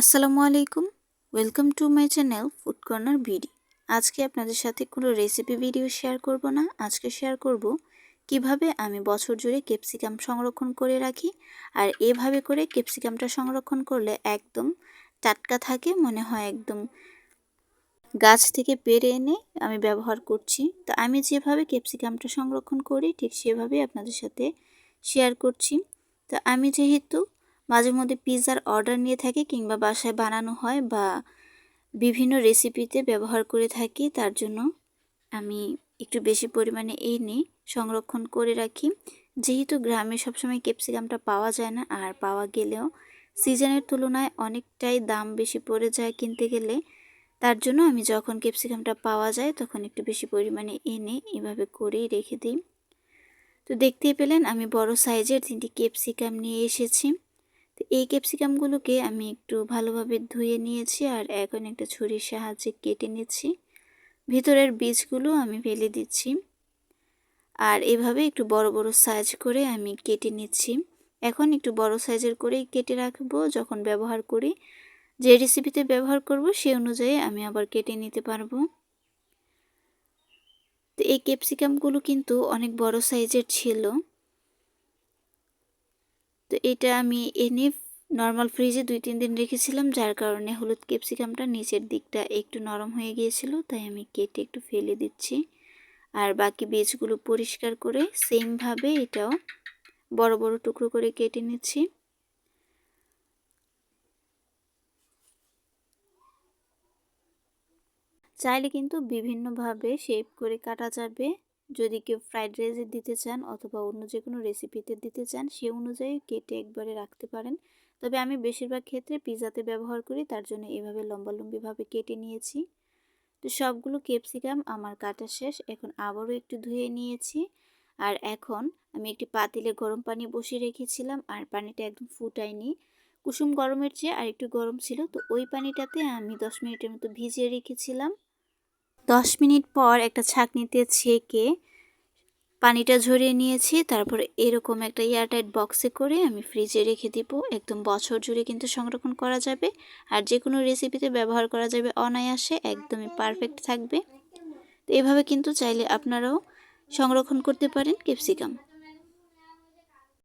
আসসালামু আলাইকুম। Welcome to my channel food corner video আজকে আপনাদের সাথে কোনো রেসিপি ভিডিও শেয়ার করব না। আজকে শেয়ার করব কীভাবে আমি বছর জুড়ে ক্যাপসিকাম সংরক্ষণ করে রাখি আর এভাবে করে ক্যাপসিকামটা সংরক্ষণ করলে একদম টাটকা থাকে, মনে হয় একদম গাছ থেকে পেরে এনে আমি ব্যবহার করছি। তো আমি যেভাবে ক্যাপসিকামটা সংরক্ষণ করি, ঠিক সেভাবেই আপনাদের সাথে শেয়ার করছি। তো আমি যেহেতু মাঝে মধ্যে পিৎজার অর্ডার নিয়ে থাকি কিংবা বাসায় বানানো হয় বা বিভিন্ন রেসিপিতে ব্যবহার করে থাকি, তার জন্য আমি একটু বেশি পরিমাণে এই নিই, সংরক্ষণ করে রাখি। যেহেতু গ্রামে সবসময় ক্যাপসিকামটা পাওয়া যায় না, আর পাওয়া গেলেও সিজনের তুলনায় অনেকটাই দাম বেশি পড়ে যায় কিনতে গেলে, তার জন্য আমি যখন ক্যাপসিকামটা পাওয়া যায় তখন একটু বেশি পরিমাণে এনে এভাবে করেই রেখে দিই। তো দেখতেই পেলেন আমি বড় সাইজের তিনটি ক্যাপসিকাম নিয়ে এসেছি। তো এই ক্যাপসিকামগুলোকে আমি একটু ভালোভাবে ধুয়ে নিয়েছি আর এখন একটা ছুরির সাহায্যে কেটে নিচ্ছি। ভিতরের বীজগুলো আমি ফেলে দিচ্ছি। আর এভাবে একটু বড় বড় সাইজ করে আমি কেটে নিচ্ছি। এখন একটু বড় সাইজের করেই কেটে রাখব যখন ব্যবহার করি। যে রেসিপিতে ব্যবহার করব সে অনুযায়ী আমি আবার কেটে নিতে পারব। তো এই ক্যাপসিকামগুলো কিন্তু অনেক বড় সাইজের ছিল। তো এটা আমি এনে নর্মাল ফ্রিজে দুই, তিন দিন রেখেছিলাম, যার কারণে হলুদ ক্যাপসিকামটা নিচের দিকটা একটু নরম হয়ে গিয়েছিল, তাই আমি কেটে একটু ফেলে দিচ্ছি। আর বাকি বীজগুলো পরিষ্কার করে সেমভাবে এটাও বড় বড় টুকরো করে কেটে নিচ্ছি। চাইলে কিন্তু বিভিন্নভাবে শেপ করে কাটা যাবে। যদি কেউ ফ্রাইড রাইসে দিতে চান অথবা অন্য যে কোনো রেসিপিতে দিতে চান, সে অনুযায়ী কেটে একবারে রাখতে পারেন। তবে আমি বেশিরভাগ ক্ষেত্রে পিজাতে ব্যবহার করি, তার জন্য এভাবে লম্বালম্বিভাবে কেটে নিয়েছি। তো সবগুলো ক্যাপসিকাম আমার কাটা শেষ, এখন আবারও একটু ধুয়ে নিয়েছি। আর এখন আমি একটি পাতিলে গরম পানি বসিয়ে রেখেছিলাম, আর পানিটা একদম ফুটাইনি কুসুম গরমের চেয়ে আর একটু গরম ছিল, তো ওই পানিটাতে আমি দশ মিনিটের মতো ভিজিয়ে রেখেছিলাম। দশ মিনিট পর একটা ছাঁকনিতে ছেঁকে পানিটা ঝরিয়ে নিয়েছি, তারপর এরকম একটা এয়ারটাইট বক্সে করে আমি ফ্রিজে রেখে দিব। একদম বছর জুড়ে কিন্তু সংরক্ষণ করা যাবে আর যে কোনো রেসিপিতে ব্যবহার করা যাবে অনায়াসে, একদমই পারফেক্ট থাকবে। তো এভাবে কিন্তু চাইলে আপনারাও সংরক্ষণ করতে পারেন ক্যাপসিকাম।